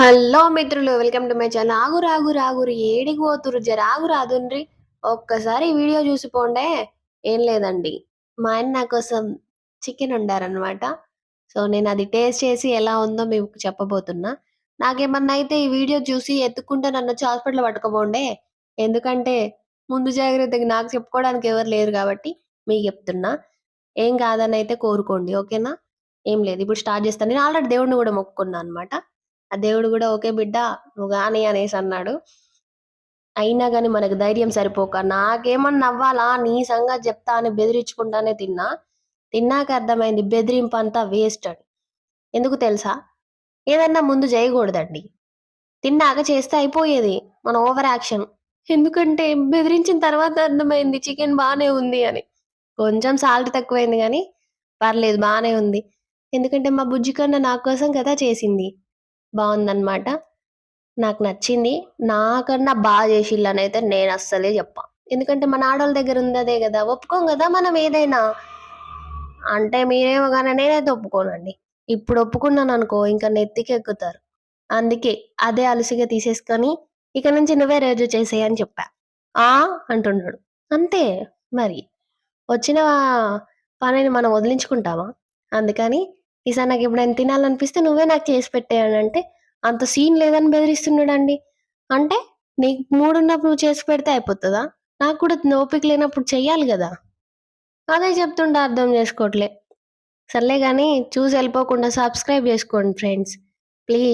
Hello మిత్రులు welcome to my channel. ఆగురు ఆగురు ఆగురు ఏడికి పోతురు జర. ఒక్కసారి వీడియో చూసిపోండే. ఏం లేదండి. మా ఆయన నా కోసం చికెన్ వండారనమాట సో నేను అది టేస్ట్ చేసి ఎలా ఉందో మీకు చెప్పబోతున్నా. నాకేమన్నా అయితే ఈ వీడియో చూసి ఎత్తుకుంటే నన్ను వచ్చి హాస్పిటల్ పట్టుకోబోండే ఎందుకంటే ముందు జాగ్రత్తగా నాకు చెప్పుకోవడానికి ఎవరు లేరు కాబట్టి మీకు చెప్తున్నా. ఏం కాదని అయితే కోరుకోండి. ఓకేనా? ఏం లేదు. ఇప్పుడు స్టార్ట్ చేస్తాను నేను ఆల్రెడీ దేవుడిని కూడా మొక్కుకున్నా అనమాట ఆ దేవుడు కూడా ఓకే బిడ్డ నువ్వు గాని అనేసి అన్నాడు. అయినా కానీ మనకు ధైర్యం సరిపోక నాకేమన్నా అవ్వాలా నీ సంగతి చెప్తా అని బెదిరించుకుంటానే తిన్నా. తిన్నాక అర్థమైంది బెదిరింపు అంతా వేస్ట్ అని ఎందుకు తెలుసా? ఏదన్నా ముందు చేయకూడదండి తిన్నాక చేస్తే అయిపోయేది మన ఓవర్ యాక్షన్. ఎందుకంటే బెదిరించిన తర్వాత అర్థమైంది చికెన్ బాగానే ఉంది అని. కొంచెం సాల్ట్ తక్కువైంది కానీ పర్లేదు బాగానే ఉంది. ఎందుకంటే మా బుజ్జి కన్నా నా కోసం కదా చేసింది. బాగుందనమాట నాకు నచ్చింది. నాకన్నా బాగా చేసిల్లని అయితే నేను అస్సలే చెప్పా. ఎందుకంటే మన ఆడవాళ్ళ దగ్గర ఉందదే కదా ఒప్పుకోం కదా మనం ఏదైనా. అంటే మీరేమో కానీ నేనైతే ఒప్పుకోనండి. ఇప్పుడు ఒప్పుకున్నాను అనుకో ఇంకా నెత్తికి ఎక్కుతారు అందుకే అదే అలసిగా తీసేసుకొని ఇక నుంచి నువ్వే రోజు చేసేయని చెప్పా. ఆ! అంటున్నాడు అంతే మరి. వచ్చిన పనిని మనం వదిలించుకుంటామా? అందుకని ఈసారి నాకు ఎప్పుడైనా తినాలనిపిస్తే నువ్వే నాకు చేసి పెట్టేయని అంటే అంత సీన్ లేదని బెదిరిస్తున్నాడండి. అంటే నీకు మూడున్నప్పుడు నువ్వు చేసి పెడితే అయిపోతుందా? నాకు కూడా ఓపిక లేనప్పుడు చెయ్యాలి కదా. అదే చెప్తుంటే అర్థం చేసుకోవట్లే. సర్లే కానీ చూసి వెళ్ళిపోకుండా సబ్స్క్రైబ్ చేసుకోండి ఫ్రెండ్స్ ప్లీజ్